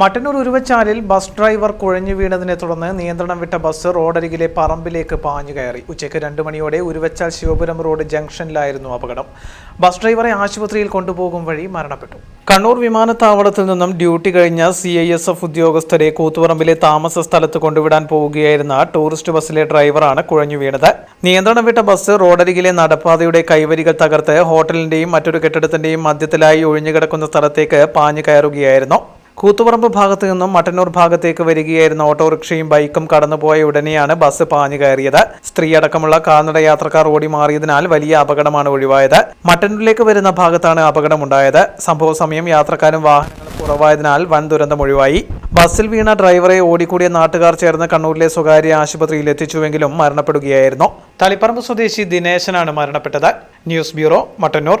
മട്ടന്നൂർ ഉരുവച്ചാലിൽ bus driver കുഴഞ്ഞു വീണതിനെ തുടർന്ന് നിയന്ത്രണം വിട്ട ബസ് റോഡരികിലെ പറമ്പിലേക്ക് പാഞ്ഞു കയറി. ഉച്ചയ്ക്ക് രണ്ട് മണിയോടെ ഉരുവച്ചാൽ ശിവപുരം റോഡ് ജംഗ്ഷനിലായിരുന്നു അപകടം. ബസ് ഡ്രൈവറെ ആശുപത്രിയിൽ കൊണ്ടുപോകും വഴി മരണപ്പെട്ടു. കണ്ണൂർ വിമാനത്താവളത്തിൽ നിന്നും ഡ്യൂട്ടി കഴിഞ്ഞ സി ഐ എസ് എഫ് ഉദ്യോഗസ്ഥരെ കൂത്തുപറമ്പിലെ താമസ സ്ഥലത്ത് കൊണ്ടുവിടാൻ പോവുകയായിരുന്ന ടൂറിസ്റ്റ് ബസ്സിലെ ഡ്രൈവറാണ് കുഴഞ്ഞു വീണത്. നിയന്ത്രണം വിട്ട ബസ് റോഡരികിലെ നടപ്പാതയുടെ കൈവരികൾ തകർത്ത് ഹോട്ടലിന്റെയും മറ്റൊരു കെട്ടിടത്തിന്റെയും മധ്യത്തിലായി ഒഴിഞ്ഞുകിടക്കുന്ന സ്ഥലത്തേക്ക് പാഞ്ഞു കയറുകയായിരുന്നു. കൂത്തുപറമ്പ് ഭാഗത്തു നിന്നും മട്ടന്നൂർ ഭാഗത്തേക്ക് വരികയായിരുന്ന ഓട്ടോറിക്ഷയും ബൈക്കും കടന്നുപോയ ഉടനെയാണ് ബസ് പാഞ്ഞു കയറിയത്. സ്ത്രീയടക്കമുള്ള കാൽനട യാത്രക്കാർ ഓടി മാറിയതിനാൽ വലിയ അപകടമാണ് ഒഴിവായത്. മട്ടന്നൂരിലേക്ക് വരുന്ന ഭാഗത്താണ് അപകടമുണ്ടായത്. സംഭവ സമയം യാത്രക്കാരും വാഹനങ്ങളും കുറവായതിനാൽ വൻ ദുരന്തം ഒഴിവായി. ബസ്സിൽ വീണ ഡ്രൈവറെ ഓടിക്കൂടിയ നാട്ടുകാർ ചേർന്ന് കണ്ണൂരിലെ സ്വകാര്യ ആശുപത്രിയിൽ എത്തിച്ചുവെങ്കിലും മരണപ്പെടുകയായിരുന്നു. തളിപ്പറമ്പ് സ്വദേശി ദിനേശനാണ് മരണപ്പെട്ടത്. News bureau Mattannur.